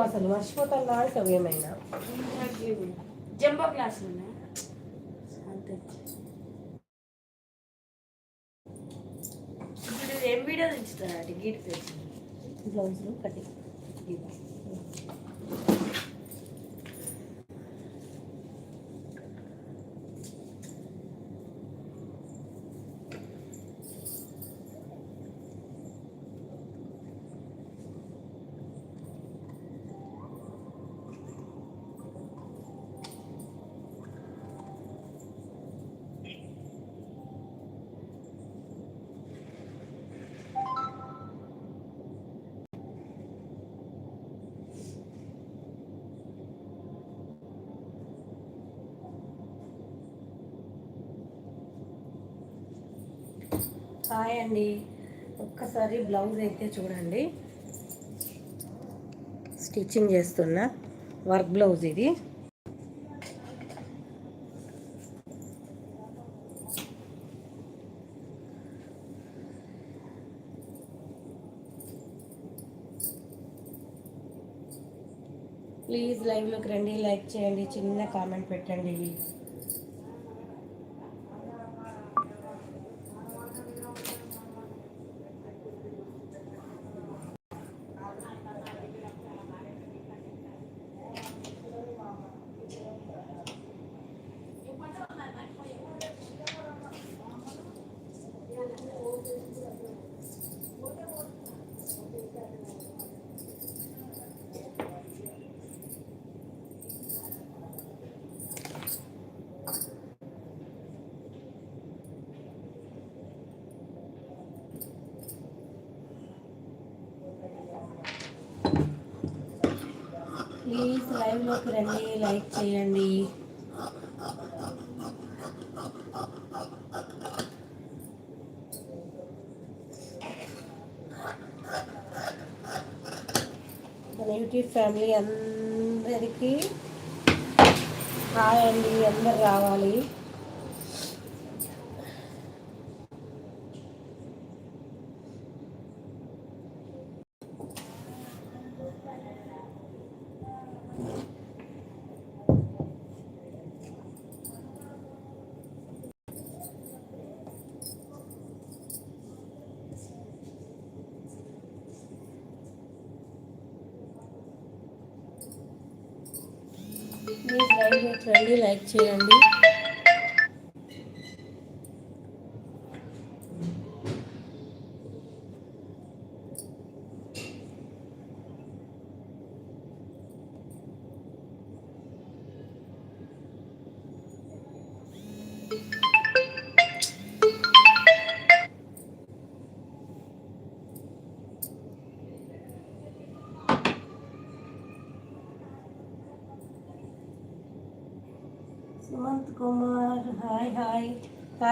అసలు మర్చిపోతాను అంటావు ఏమైనా జంబో ఇప్పుడు ఏం వీడియో తెచ్చుతారా బ్లౌజులు కట్టి హాయ్ అండి ఒక్కసారి బ్లౌజ్ అయితే చూడండి. స్టిచ్చింగ్ చేస్తున్న వర్క్ బ్లౌజ్ ఇది. ప్లీజ్ లైవ్లోకి రండి లైక్ చేయండి చిన్న కామెంట్ పెట్టండి. ప్లీజ్ లైవ్లోకి రండి లైక్ చేయండి. మన యూట్యూబ్ ఫ్యామిలీ అందరికీ హాయ్ అండి అందరు రావాలి. ప్లీజ్ లైక్ చేయండి లైక్ చేయండి.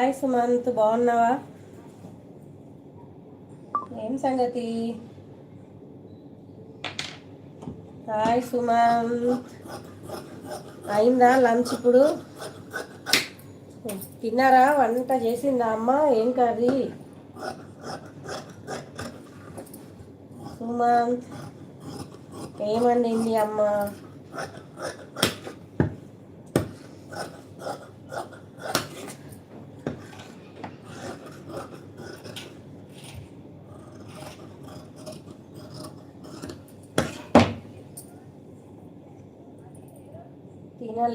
హాయ్ సుమంత్ బాగున్నావా? ఏం సంగతి? హాయ్ సుమంత్. అయిందా లంచ్ ఇప్పుడు? తిన్నారా? వంట చేసిందా అమ్మ? ఏం కర్రీ? సుమంత్. ఏమండింది అమ్మ?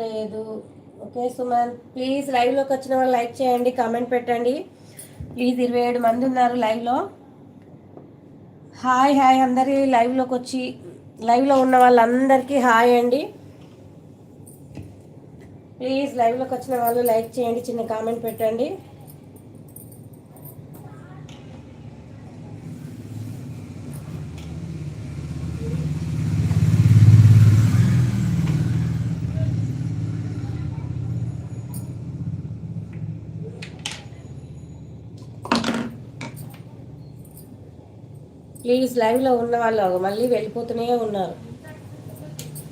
లేదు. ఓకే సుమన్ ప్లీజ్ లైవ్లోకి వచ్చిన వాళ్ళు లైక్ చేయండి కామెంట్ పెట్టండి. ప్లీజ్ ఇరవై ఏడు మంది ఉన్నారు లైవ్లో హాయ్ హాయ్ అందరి లైవ్లోకి వచ్చి లైవ్లో ఉన్న వాళ్ళందరికీ హాయ్ అండి. ప్లీజ్ లైవ్లోకి వచ్చిన వాళ్ళు లైక్ చేయండి చిన్న కామెంట్ పెట్టండి. ప్లీజ్ లైవ్లో ఉన్న వాళ్ళు మళ్ళీ వెళ్ళిపోతూనే ఉన్నారు.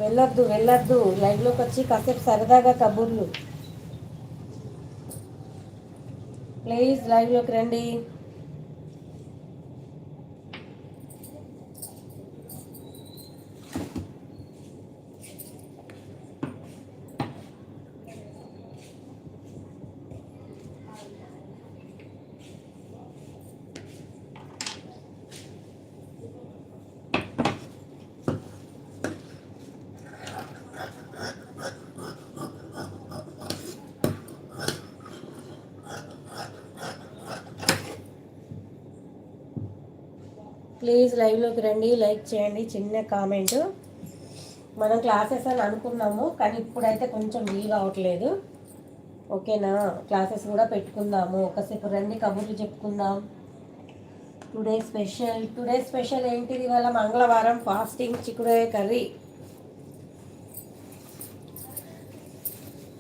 వెళ్ళొద్దు వెళ్ళొద్దు. లైవ్లోకి వచ్చి కాసేపు సరదాగా కబుర్లు. ప్లీజ్ లైవ్లోకి రండి. ప్లీజ్ లైవ్లోకి రండి లైక్ చేయండి చిన్న కామెంట్. మనం క్లాసెస్ అని అనుకున్నాము కానీ ఇప్పుడైతే కొంచెం వీలు కావట్లేదు ఓకేనా? క్లాసెస్ కూడా పెట్టుకుందాము. ఒకసేపు రండి కబుర్లు చెప్పుకుందాం. టుడే స్పెషల్ టుడే స్పెషల్ ఏంటిది? ఇవాళ మంగళవారం ఫాస్టింగ్ చిక్కుడుకాయ కర్రీ.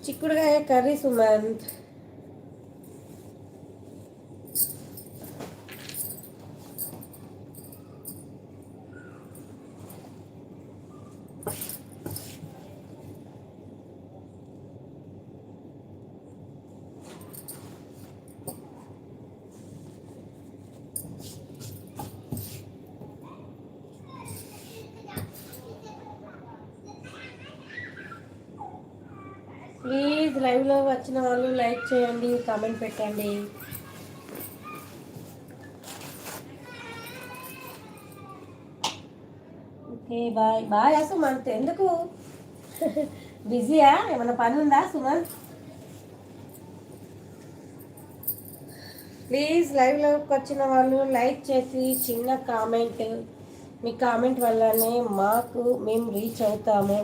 చిక్కుడుకాయ కర్రీ సుమంత్ ప్లీజ్ నచ్చిన వాళ్ళు లైక్ చేయండి కామెంట్ పెట్టండి. Okay bye. బాయ్ సుమంత్ ఎందుకు? బిజీయా? ఏమైనా పని ఉందా సుమంత్ ప్లీజ్ లైవ్లోకి వచ్చిన వాళ్ళు లైక్ చేసి చిన్న కామెంట్. మీ కామెంట్ వల్లనే మాకు మేము రీచ్ అవుతాము.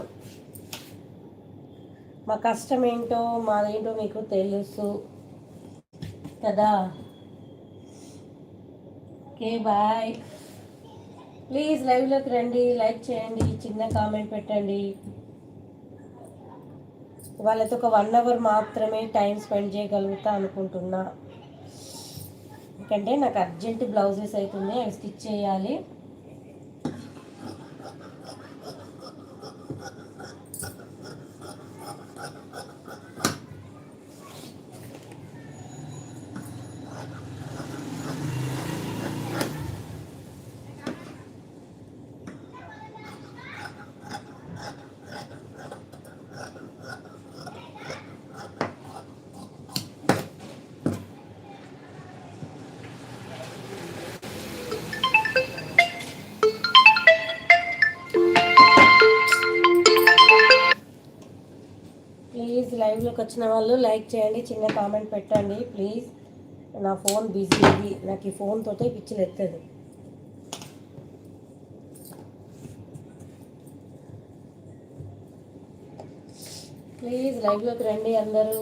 మా కష్టం ఏంటో మాదేంటో మీకు తెలుసు. కదా? Okay bye. ప్లీజ్ లైవ్లోకి రండి లైక్ చేయండి చిన్న కామెంట్ పెట్టండి. వాళ్ళతో ఒక వన్ అవర్ మాత్రమే టైం స్పెండ్ చేయగలుగుతా అనుకుంటున్నా. ఎందుకంటే నాకు అర్జెంట్ బ్లౌజెస్ అవుతుంది అవి స్టిచ్ చేయాలి. లైవ్లోకి వచ్చిన వాళ్ళు లైక్ చేయండి చిన్న కామెంట్ పెట్టండి ప్లీజ్. నా ఫోన్ బిజీ ఇది నాకు ఈ ఫోన్తో పిచ్చిలు ఎత్తది ప్లీజ్ లైవ్లోకి రండి అందరూ.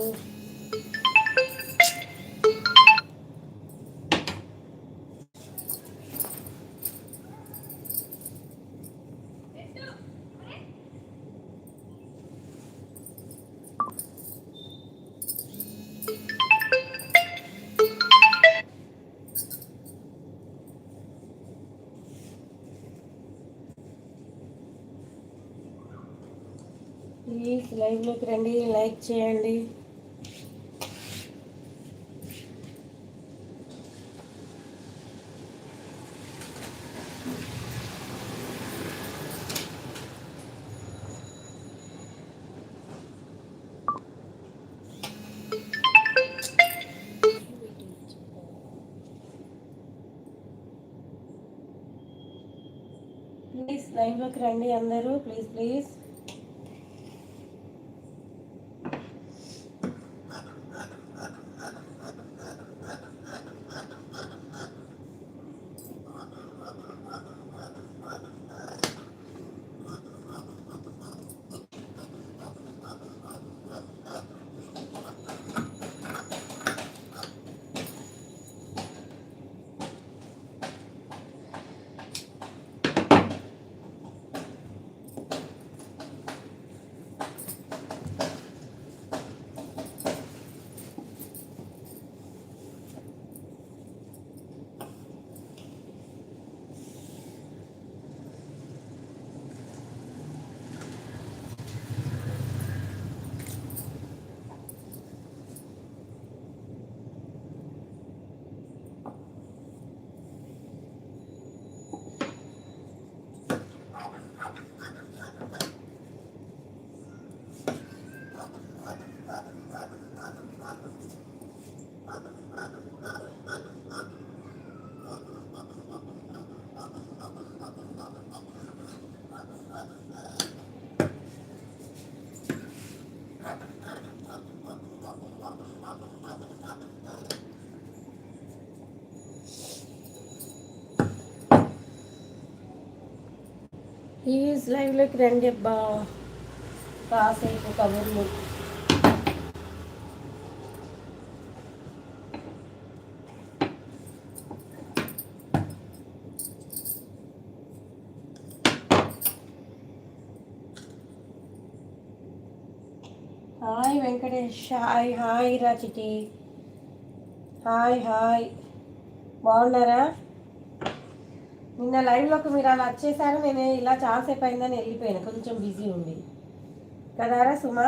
లైవ్లోకి రండి లైక్ చేయండి. ప్లీజ్ లైన్లోకి రండి అందరూ. ప్లీజ్ ప్లీజ్ ప్లీజ్ లైవ్లోకి రండి అబ్బా. కాసేపు కబుర్లు. హాయ్ వెంకటేష్ హాయ్ హాయ్ రాచిటి హాయ్ హాయ్. బాగున్నారా? నిన్న లైవ్లోకి మీరు అలా వచ్చేసారు నేను ఇలా చాలాసేపు అయిందని వెళ్ళిపోయాను. కొంచెం బిజీ ఉంది కదారా సుమా?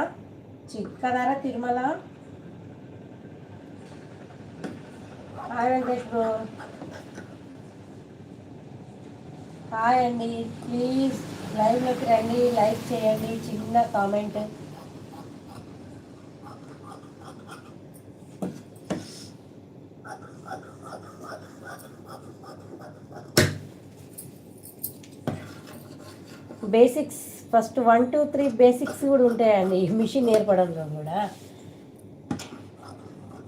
చి కదారా Tirumala? Hi Venkatesh bro. Hi అండి. ప్లీజ్ లైవ్లోకి రండి లైక్ చేయండి. చిన్న comment basics first one two three basics కూడా ఉంటాయండి. మిషన్ నేర్పడంలో కూడా.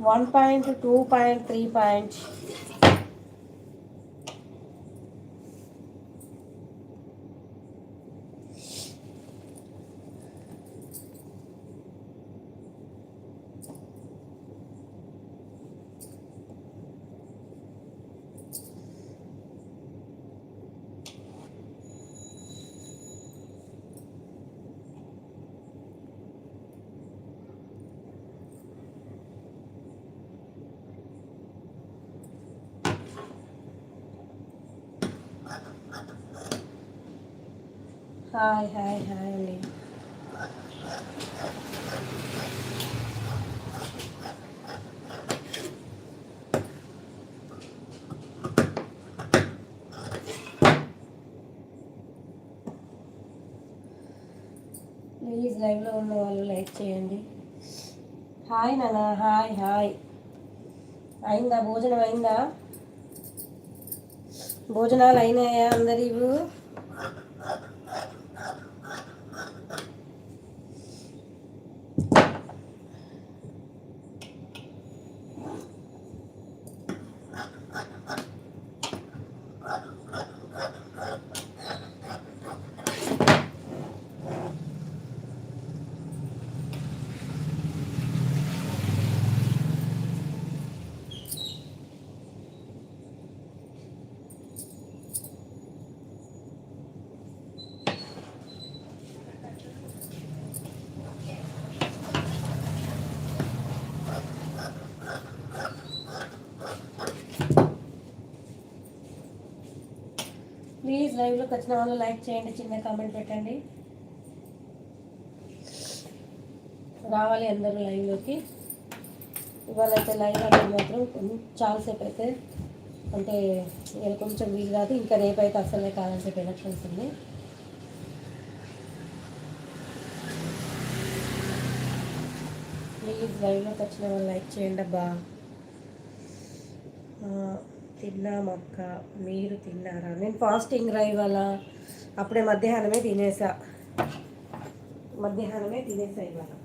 One point two point three point hi hi hi అండి. ప్లీజ్ లైవ్లో ఉన్న వాళ్ళు లైక్ చేయండి. హాయ్ నాన్న హాయ్ హాయ్. అయిందా? భోజనం అయిందా? భోజనాలు అయినాయా అందరి ప్లీజ్ లైవ్లోకి వచ్చిన వాళ్ళు లైక్ చేయండి చిన్న కామెంట్ పెట్టండి. రావాలి అందరూ లైవ్లోకి ఇవాళ అయితే లైవ్ అనేది మాత్రం చాలాసేపు అయితే అంటే ఇవాళ కొంచెం వీలు కాదు ఇంకా రేపు అయితే అసలే కాదని చెప్పి ఎలక్షన్స్ ఉంది ప్లీజ్ లైవ్లోకి వచ్చిన వాళ్ళు లైక్ చేయండి అబ్బా. తిన్నామక్క. మీరు తిన్నారా? నేను ఫాస్టింగ్ రా ఇవాళ. అప్పుడే మధ్యాహ్నమే తినేసా. మధ్యాహ్నమే తినేసా ఇవాళ.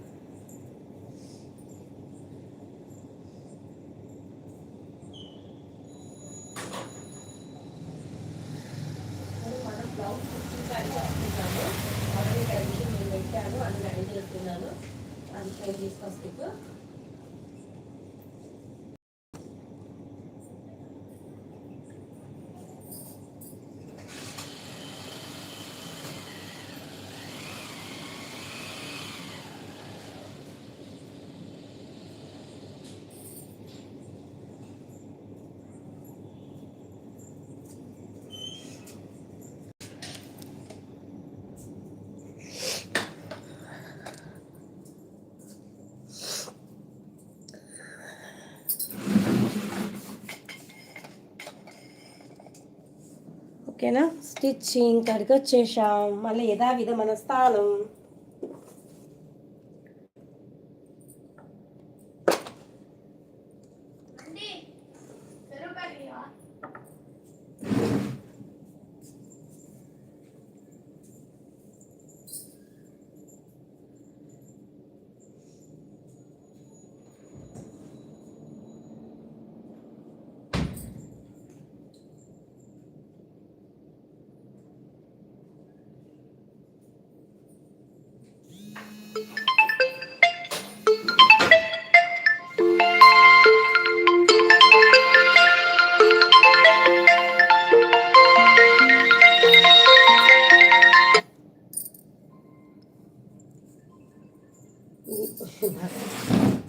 ఓకేనా? స్టిచ్చింగ్ కాడికి వచ్చేసాం మళ్ళీ యథావిధ మన స్థానం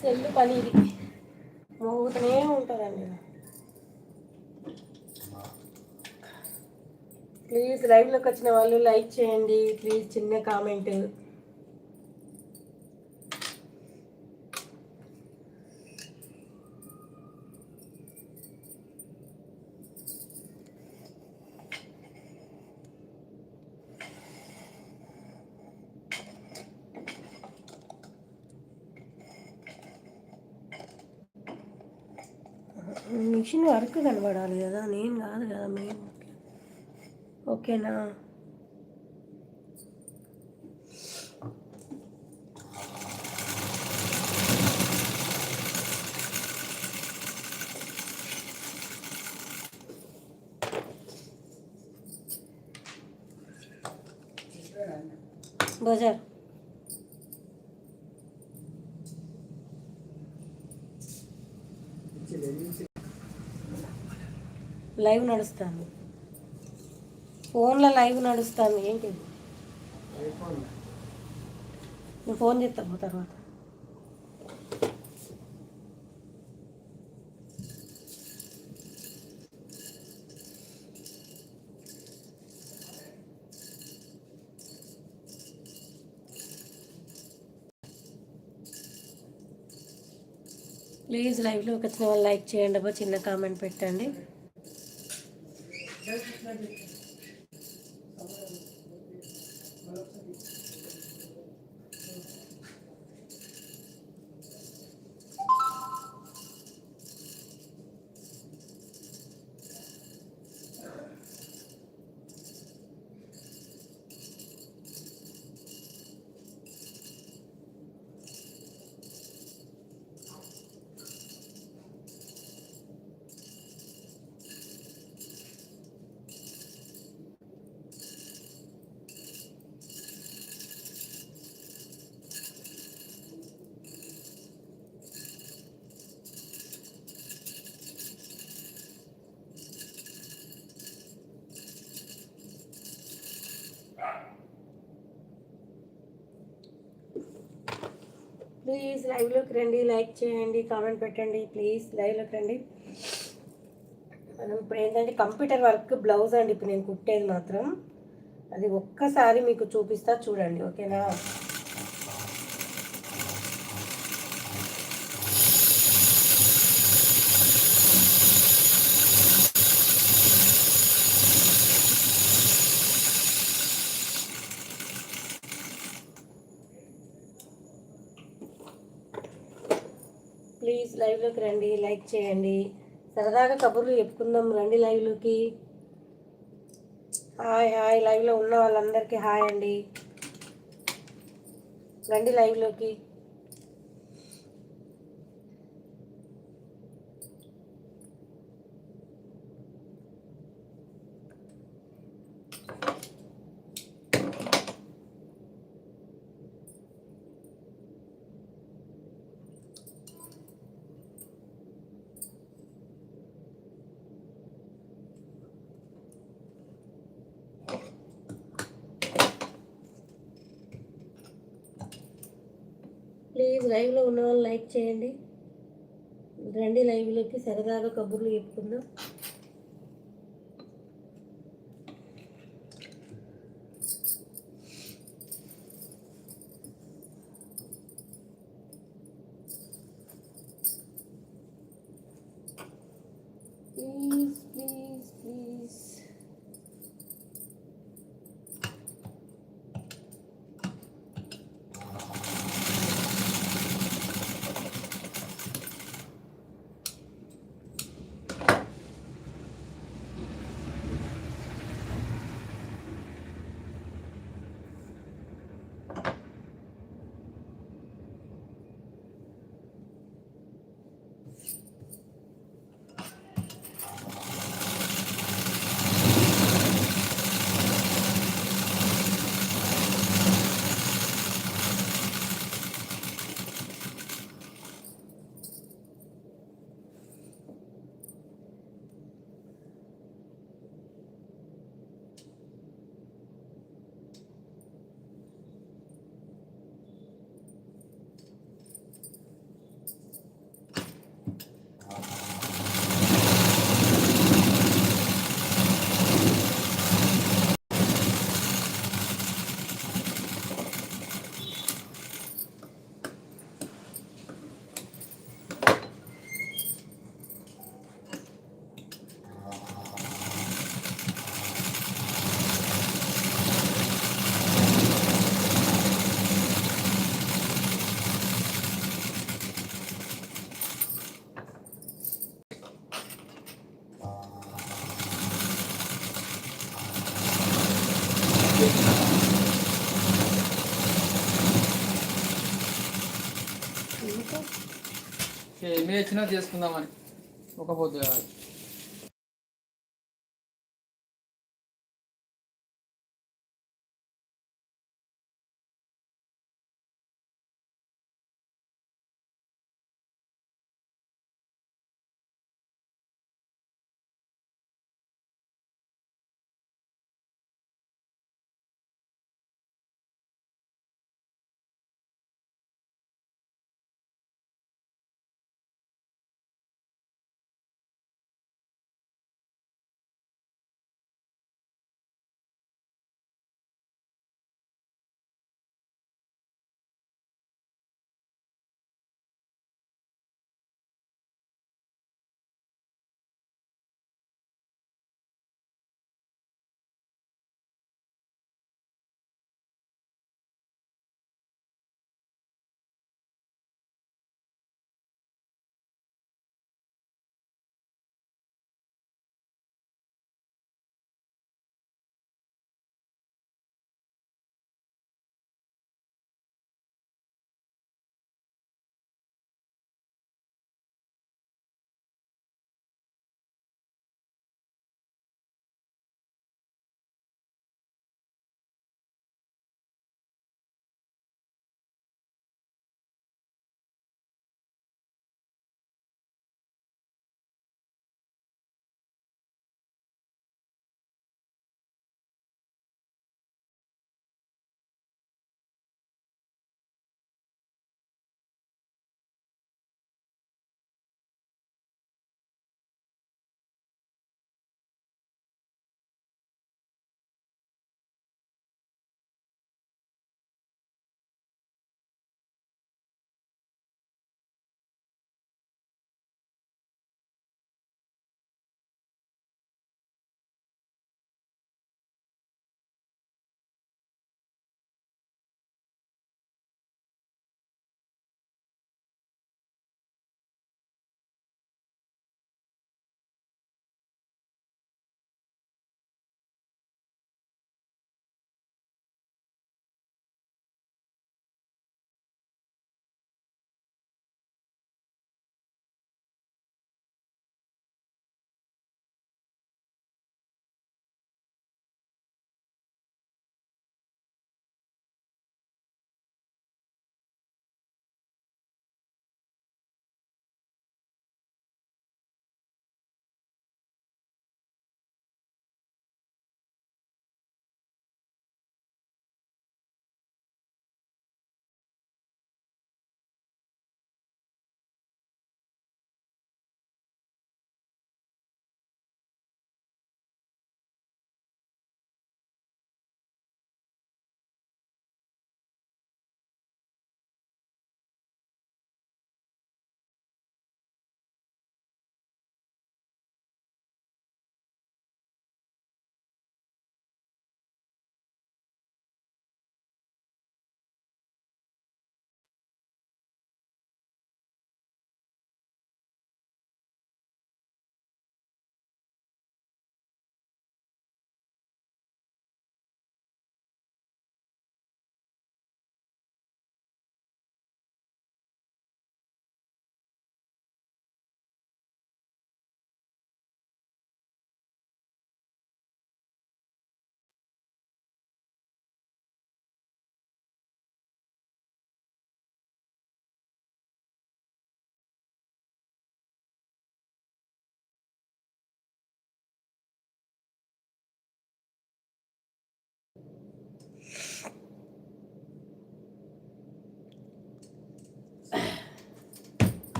సెల్లు పని ఇది మోగుతూనే ఉంటుందండి. ప్లీజ్ లైవ్లోకి వచ్చిన వాళ్ళు లైక్ చేయండి. ప్లీజ్ చిన్న కామెంట్. మిషన్ వర్క్ కనబడాలి కదా నేను కాదు కదా మెయిన్ ఓకేనా బజార్ లైవ్ నడుస్తాను. ఫోన్లో లైవ్ నడుస్తాను. ఏంటి? నువ్వు ఫోన్ చేస్తావు తర్వాత. ప్లీజ్ లైవ్లోకి వచ్చిన వాళ్ళు లైక్ చేయండి అబ్బా చిన్న కామెంట్ పెట్టండి. ప్లీజ్ లైవ్లోకి రండి లైక్ చేయండి కామెంట్ పెట్టండి ప్లీజ్ లైవ్లోకి రండి. మనం ఇప్పుడు ఏంటంటే కంప్యూటర్ వర్క్ బ్లౌజ్ అండి ఇప్పుడు నేను కుట్టేది మాత్రం. అది ఒక్కసారి మీకు చూపిస్తా చూడండి ఓకేనా ప్లీజ్ లైవ్లోకి రండి లైక్ చేయండి. సరదాగా కబుర్లు చెప్పుకుందాం రండి లైవ్లోకి. Hi hi. లైవ్లో ఉన్న వాళ్ళందరికీ హాయ్ అండి. రండి లైవ్లోకి ప్లీజ్ లైవ్లో ఉన్న వాళ్ళు లైక్ చేయండి. రండి లైవ్లోకి సరదాగా కబుర్లు చెప్పుకుందాం. ఏమి వచ్చినా చేసుకుందామని. ఒక పొద్దు కాదు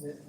Yeah.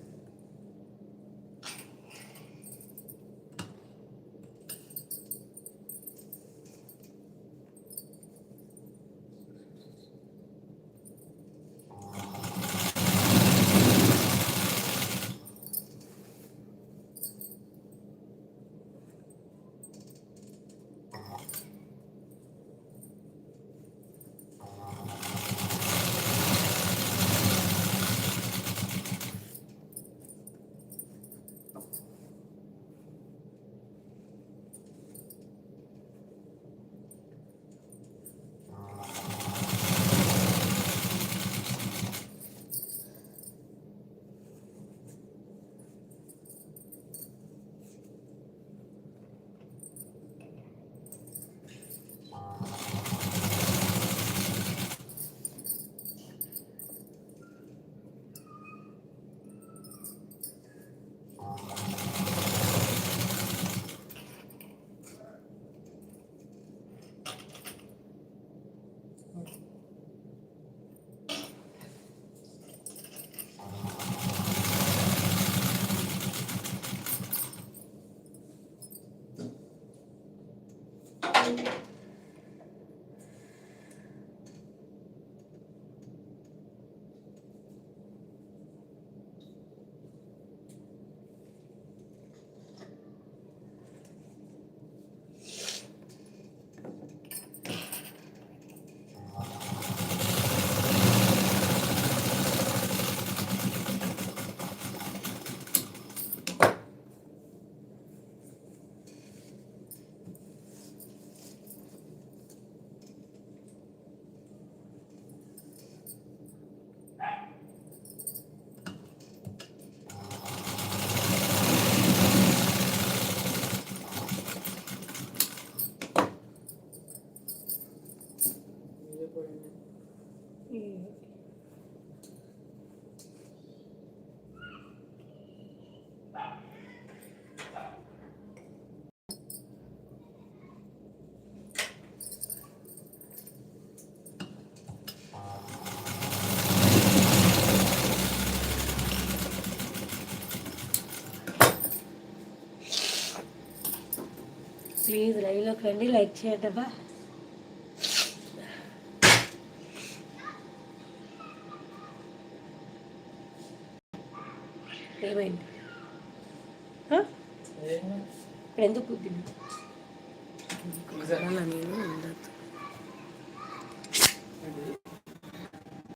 ప్లీజ్ లైవ్లోకి రండి లైక్ చేయండి ఏమైంది? ఇప్పుడు ఎందుకు కుట్టింది